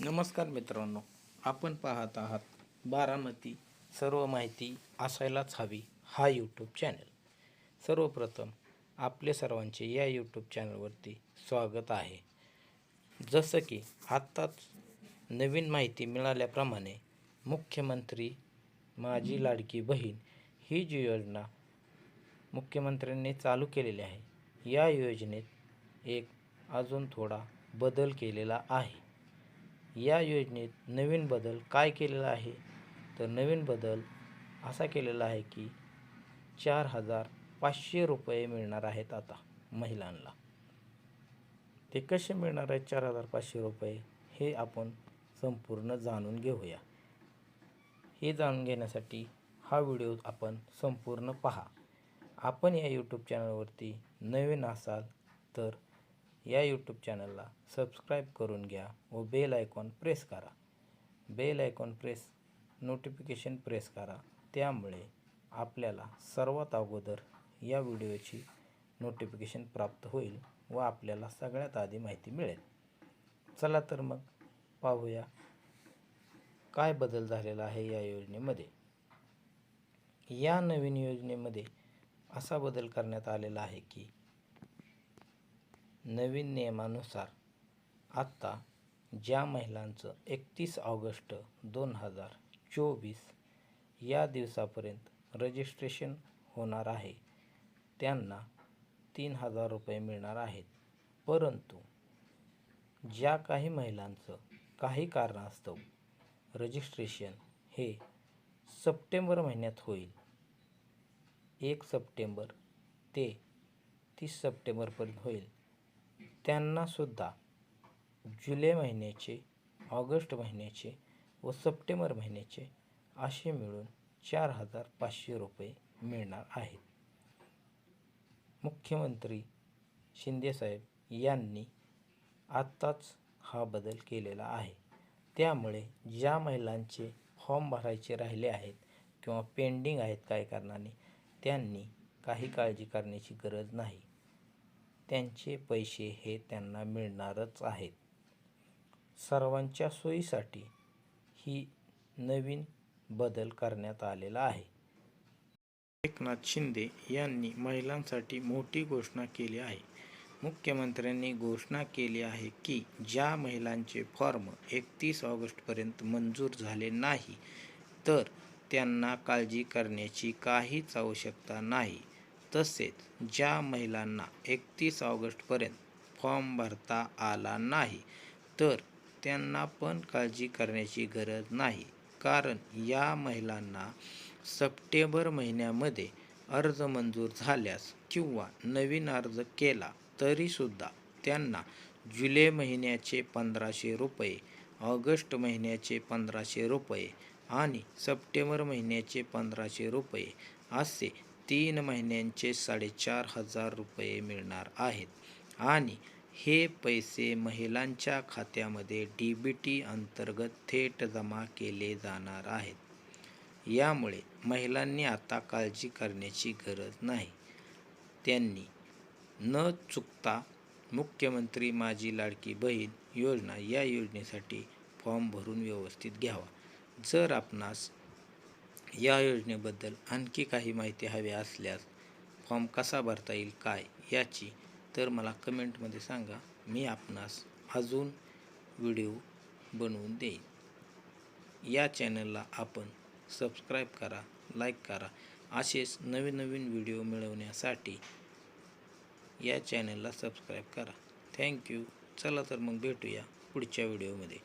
नमस्कार मित्रांनो आपण पाहत आहात बारामती सर्व माहिती असायलाच हवी हा यूट्यूब चॅनल सर्वप्रथम आपले सर्वांचे या यूट्यूब चॅनलवरती स्वागत आहे. जसं की आत्ताच नवीन माहिती मिळाल्याप्रमाणे मुख्यमंत्री माझी लाडकी बहीण ही जी योजना मुख्यमंत्र्यांनी चालू केलेली आहे या योजनेत एक अजून थोडा बदल केलेला आहे. या योजनेत नवीन बदल काय केलेला आहे? तर नवीन बदल असा केलेला आहे की चार हजार पाचशे रुपये मिळणार आहेत आता महिलांना. ते कसे मिळणार आहेत चार हजार पाचशे रुपये? हे आपण संपूर्ण जाणून घेऊया. हे जाणून घेण्यासाठी हा व्हिडिओ आपण संपूर्ण पहा. आपण या यूट्यूब चॅनलवरती नवीन असाल तर या यूट्यूब चॅनलला सबस्क्राईब करून घ्या व बेल आयकॉन प्रेस करा. Bell icon press notification press करा. त्यामुळे आपल्याला सर्वात अगोदर या व्हिडिओची नोटिफिकेशन प्राप्त होईल व आपल्याला सगळ्यात आधी माहिती मिळेल. चला तर मग पाहूया काय बदल झालेला आहे या योजनेमध्ये. या नवीन योजनेमध्ये असा बदल करण्यात आलेला आहे की नवीन नियमानुसार आत्ता ज्या महिलांचं एकतीस ऑगस्ट दोन हजार चोवीस या दिवसापर्यंत रजिस्ट्रेशन होणार आहे त्यांना तीन हजार रुपये मिळणार आहेत. परंतु ज्या काही महिलांचं काही कारणास्तव रजिस्ट्रेशन हे सप्टेंबर महिन्यात होईल एक सप्टेंबर ते तीस सप्टेंबरपर्यंत होईल त्यांनासुद्धा जुलै महिन्याचे ऑगस्ट महिन्याचे व सप्टेंबर महिन्याचे असे मिळून चार हजार पाचशे रुपये मिळणार आहेत. मुख्यमंत्री शिंदेसाहेब यांनी आत्ताच हा बदल केलेला आहे. त्यामुळे ज्या महिलांचे फॉर्म भरायचे राहिले आहेत किंवा पेंडिंग आहेत काही कारणाने त्यांनी काही काळजी करण्याची गरज नाही. त्यांचे पैसे हे त्यांना मिळणारच आहेत. सर्वांच्या सोयीसाठी ही नवीन बदल करण्यात आलेला आहे. एकनाथ शिंदे यांनी महिलांसाठी मोठी घोषणा केली आहे. मुख्यमंत्र्यांनी घोषणा केली आहे की ज्या महिलांचे फॉर्म एकतीस ऑगस्टपर्यंत मंजूर झाले नाही तर त्यांना काळजी करण्याची काहीच आवश्यकता नाही. तसेच ज्या महिलांना एकतीस ऑगस्टपर्यंत फॉर्म भरता आला नाही तर त्यांना पण काळजी करण्याची गरज नाही. कारण या महिलांना सप्टेंबर महिन्यामध्ये अर्ज मंजूर झाल्यास किंवा नवीन अर्ज केला तरीसुद्धा त्यांना जुलै महिन्याचे पंधराशे रुपये ऑगस्ट महिन्याचे पंधराशे रुपये आणि सप्टेंबर महिन्याचे पंधराशे रुपये असे तीन महिन्यांचे साडेचार हजार रुपये मिळणार आहेत. आणि हे पैसे महिलांच्या खात्यामध्ये डी बी टी अंतर्गत थेट जमा केले जाणार आहेत. यामुळे महिलांनी आता काळजी करण्याची गरज नाही. त्यांनी न चुकता मुख्यमंत्री माझी लाडकी बहीण योजना या योजनेसाठी फॉर्म भरून व्यवस्थित घ्यावा. जर आपणास या योजनेबद्दल आणखी काही माहिती हवी असल्यास फॉर्म कसा भरता येईल काय याची तर मला कमेंटमध्ये सांगा. मी आपणास अजून व्हिडिओ बनवून देईन. या चॅनलला आपण सबस्क्राईब करा लाईक करा. असेच नवीन नवीन व्हिडिओ मिळवण्यासाठी या चॅनलला सबस्क्राईब करा. थँक्यू. चला तर मग भेटूया पुढच्या व्हिडिओमध्ये.